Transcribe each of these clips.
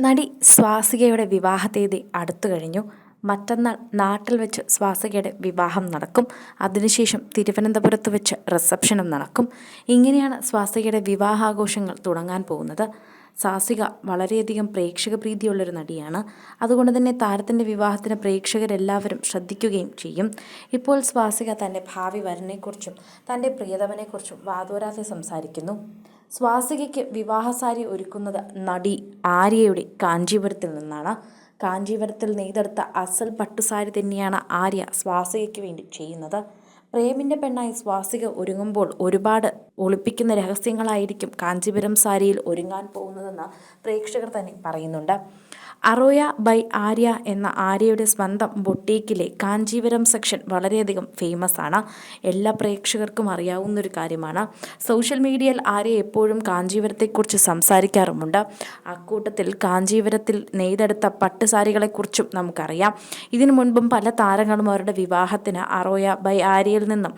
നടി സ്വാസികയുടെ വിവാഹ തീയതി അടുത്തു കഴിഞ്ഞു. മറ്റന്നാൾ നാട്ടിൽ വെച്ച് സ്വാസികയുടെ വിവാഹം നടക്കും. അതിനുശേഷം തിരുവനന്തപുരത്ത് വെച്ച് റിസപ്ഷനും നടക്കും. ഇങ്ങനെയാണ് സ്വാസികയുടെ വിവാഹാഘോഷങ്ങൾ തുടങ്ങാൻ പോകുന്നത്. സാസിക വളരെയധികം പ്രേക്ഷക പ്രീതിയുള്ളൊരു നടിയാണ്. അതുകൊണ്ട് തന്നെ താരത്തിന്റെ വിവാഹത്തിന് പ്രേക്ഷകരെല്ലാവരും ശ്രദ്ധിക്കുകയും ചെയ്യും. ഇപ്പോൾ സ്വാസിക തന്റെ ഭാവി വരനെക്കുറിച്ചും തന്റെ പ്രിയതമനെക്കുറിച്ചും വാതോരാതെ സംസാരിക്കുന്നു. സ്വാസികയ്ക്ക് വിവാഹസാരി ഒരുക്കുന്നത് നടി ആര്യയുടെ കാഞ്ചീപുരത്തിൽ നിന്നാണ്. കാഞ്ചീപുരത്തിൽ നെയ്തെടുത്ത അസൽ പട്ടുസാരി തന്നെയാണ് ആര്യ സ്വാസികയ്ക്ക് വേണ്ടി ചെയ്യുന്നത്. പ്രേമിന്റെ പെണ്ണായി സ്വാസിക ഒരുങ്ങുമ്പോൾ ഒരുപാട് ഒളിപ്പിക്കുന്ന രഹസ്യങ്ങളായിരിക്കും കാഞ്ചീപുരം സാരിയിൽ ഒരുങ്ങാൻ പോകുന്നതെന്ന് പ്രേക്ഷകർ തന്നെ പറയുന്നുണ്ട്. അറോയ ബൈ ആര്യ എന്ന ആര്യയുടെ സ്വന്തം ബൊട്ടീക്കിലെ കാഞ്ചീപുരം സെക്ഷൻ വളരെയധികം ഫേമസ് ആണ്. എല്ലാ പ്രേക്ഷകർക്കും അറിയാവുന്ന ഒരു കാര്യമാണ്. സോഷ്യൽ മീഡിയയിൽ ആര്യ എപ്പോഴും കാഞ്ചീപുരത്തെക്കുറിച്ച് സംസാരിക്കാറുമുണ്ട്. അക്കൂട്ടത്തിൽ കാഞ്ചീപുരത്തിൽ നെയ്തെടുത്ത പട്ടുസാരികളെക്കുറിച്ചും നമുക്കറിയാം. ഇതിനു മുൻപും പല താരങ്ങളും അവരുടെ വിവാഹത്തിന് അറോയ ബൈ ആര്യയിൽ നിന്നും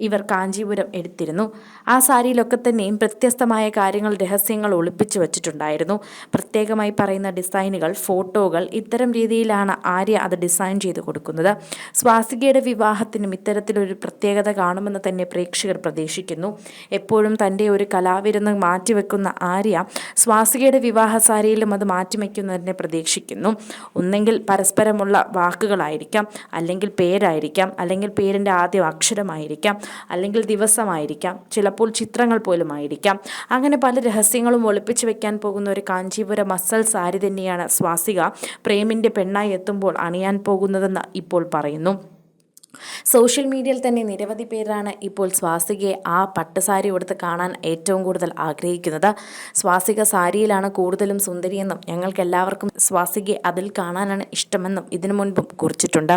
ഇവർ കാഞ്ചീപുരം എടുത്തിരുന്നു. ആ സാരിയിലൊക്കെ തന്നെയും വ്യത്യസ്തമായ കാര്യങ്ങൾ രഹസ്യങ്ങൾ ഒളിപ്പിച്ചു വച്ചിട്ടുണ്ടായിരുന്നു. പ്രത്യേകമായി പറയുന്ന ഡിസൈനുകൾ ഫോട്ടോകൾ ഇത്തരം രീതിയിലാണ് ആര്യ അത് ഡിസൈൻ ചെയ്ത് കൊടുക്കുന്നത്. സ്വാസികയുടെ വിവാഹത്തിനും ഇത്തരത്തിലൊരു പ്രത്യേകത കാണുമെന്ന് തന്നെ പ്രേക്ഷകർ പ്രതീക്ഷിക്കുന്നു. എപ്പോഴും തന്റെ ഒരു കലാവിരുന്ന് മാറ്റിവെക്കുന്ന ആര്യ സ്വാസികയുടെ വിവാഹ സാരിയിലും അത് മാറ്റിവെക്കുന്നതിനെ പ്രതീക്ഷിക്കുന്നു. ഒന്നെങ്കിൽ പരസ്പരമുള്ള വാക്കുകളായിരിക്കാം അല്ലെങ്കിൽ പേരായിരിക്കാം അല്ലെങ്കിൽ പേരിന്റെ ആദ്യ അക്ഷരമായിരിക്കാം. അല്ലെങ്കിൽ ദിവസമായിരിക്കാം. ചിലപ്പോൾ ചിത്രങ്ങൾ പോലും ആയിരിക്കാം. അങ്ങനെ പല രഹസ്യങ്ങളും ഒളിപ്പിച്ചു വെക്കാൻ പോകുന്ന ഒരു കാഞ്ചീപുര മസൽ സാരി തന്നെയാണ് സ്വാസിക പ്രേമിന്റെ പെണ്ണായി എത്തുമ്പോൾ അണിയാൻ പോകുന്നതെന്ന് ഇപ്പോൾ പറയുന്നു. സോഷ്യൽ മീഡിയയിൽ തന്നെ നിരവധി പേരാണ് ഇപ്പോൾ സ്വാസികയെ ആ പട്ടുസാരി ഉടുത്ത് കാണാൻ ഏറ്റവും കൂടുതൽ ആഗ്രഹിക്കുന്നത്. സ്വാസിക സാരിയിലാണ് കൂടുതലും സുന്ദരിയെന്നും ഞങ്ങൾക്ക് എല്ലാവർക്കും സ്വാസികയെ അതിൽ കാണാനാണ് ഇഷ്ടമെന്നും ഇതിനു മുൻപും കുറിച്ചിട്ടുണ്ട്.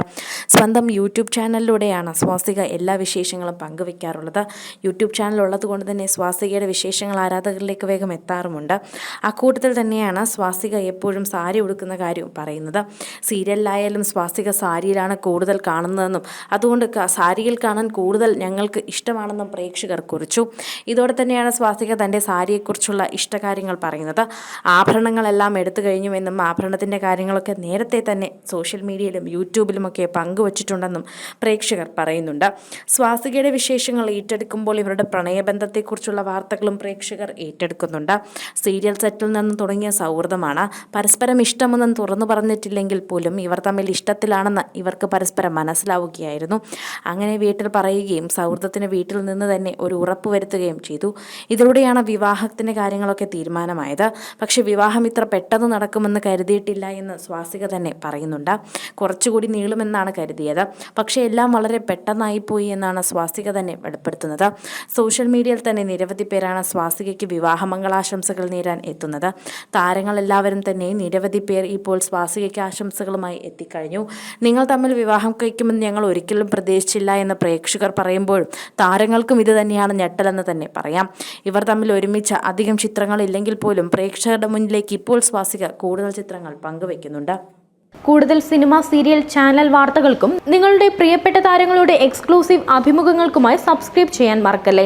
സ്വന്തം യൂട്യൂബ് ചാനലിലൂടെയാണ് സ്വാസിക എല്ലാ വിശേഷങ്ങളും പങ്കുവെക്കാറുള്ളത്. യൂട്യൂബ് ചാനൽ ഉള്ളതുകൊണ്ട് തന്നെ സ്വാസികയുടെ വിശേഷങ്ങൾ ആരാധകരിലേക്ക് വേഗം എത്താറുമുണ്ട്. അക്കൂട്ടത്തിൽ തന്നെയാണ് സ്വാസിക എപ്പോഴും സാരി ഉടുക്കുന്ന കാര്യം പറയുന്നത്. സീരിയലിലായാലും സ്വാസിക സാരിയിലാണ് കൂടുതൽ കാണുന്നതെന്നും അതുകൊണ്ട് സാരിയിൽ കാണാൻ കൂടുതൽ ഞങ്ങൾക്ക് ഇഷ്ടമാണെന്നും പ്രേക്ഷകർ കുറിച്ചു. ഇതോടെ തന്നെയാണ് സ്വാസിക തന്റെ സാരിയെക്കുറിച്ചുള്ള ഇഷ്ടകാര്യങ്ങൾ പറയുന്നത്. ആഭരണങ്ങളെല്ലാം എടുത്തു കഴിഞ്ഞുവെന്നും ആഭരണത്തിന്റെ കാര്യങ്ങളൊക്കെ നേരത്തെ തന്നെ സോഷ്യൽ മീഡിയയിലും യൂട്യൂബിലുമൊക്കെ പങ്കുവച്ചിട്ടുണ്ടെന്നും പ്രേക്ഷകർ പറയുന്നുണ്ട്. സ്വാസികയുടെ വിശേഷങ്ങൾ ഏറ്റെടുക്കുമ്പോൾ ഇവരുടെ പ്രണയബന്ധത്തെക്കുറിച്ചുള്ള വാർത്തകളും പ്രേക്ഷകർ ഏറ്റെടുക്കുന്നുണ്ട്. സീരിയൽ സെറ്റിൽ നിന്ന് തുടങ്ങിയ സൗഹൃദമാണ്. പരസ്പരം ഇഷ്ടമെന്നും തുറന്നു പറഞ്ഞിട്ടില്ലെങ്കിൽ പോലും ഇവർ തമ്മിൽ ഇഷ്ടത്തിലാണെന്ന് ഇവർക്ക് പരസ്പരം മനസ്സിലാവുകയായിരുന്നു. അങ്ങനെ വീട്ടിൽ പറയുകയും സൗഹൃദത്തിന് വീട്ടിൽ നിന്ന് തന്നെ ഒരു ഉറപ്പ് വരുത്തുകയും ചെയ്തു. ഇതിലൂടെയാണ് വിവാഹത്തിന്റെ കാര്യങ്ങളൊക്കെ തീരുമാനമായത്. പക്ഷേ വിവാഹം ഇത്ര പെട്ടെന്ന് നടക്കുമെന്ന് കരുതിയിട്ടില്ല എന്ന് സ്വാസിക തന്നെ പറയുന്നുണ്ട്. കുറച്ചുകൂടി നീളുമെന്നാണ് കരുതിയത്. പക്ഷേ എല്ലാം വളരെ പെട്ടെന്നായിപ്പോയി എന്നാണ് സ്വാസിക തന്നെ വെളിപ്പെടുത്തുന്നത്. സോഷ്യൽ മീഡിയയിൽ തന്നെ നിരവധി പേരാണ് സ്വാസികയ്ക്ക് വിവാഹമംഗളാശംസകൾ നേരാൻ എത്തുന്നത്. താരങ്ങളെല്ലാവരും തന്നെ നിരവധി പേർ ഇപ്പോൾ സ്വാസികയ്ക്ക് ആശംസകളുമായി എത്തിക്കഴിഞ്ഞു. നിങ്ങൾ തമ്മിൽ വിവാഹം കഴിക്കുമെന്ന് ഞങ്ങൾ ഒരിക്കലും പ്രതീക്ഷിച്ചില്ല എന്ന് പ്രേക്ഷകർ പറയുമ്പോഴും താരങ്ങൾക്കും ഇത് തന്നെയാണ് ഞെട്ടലെന്ന് തന്നെ പറയാം. ഇവർ തമ്മിൽ ഒരുമിച്ച് അധികം ചിത്രങ്ങളില്ലെങ്കിൽ പോലും പ്രേക്ഷകരുടെ മുന്നിലേക്ക് ഇപ്പോൾ സ്വാസിക കൂടുതൽ ചിത്രങ്ങൾ പങ്കുവയ്ക്കുന്നുണ്ട് കൂടുതൽ സിനിമ സീരിയൽ ചാനൽ വാർത്തകൾക്കും നിങ്ങളുടെ പ്രിയപ്പെട്ട താരങ്ങളുടെ എക്സ്ക്ലൂസീവ് അഭിമുഖങ്ങൾക്കുമായി സബ്സ്ക്രൈബ് ചെയ്യാൻ മറക്കല്ലേ?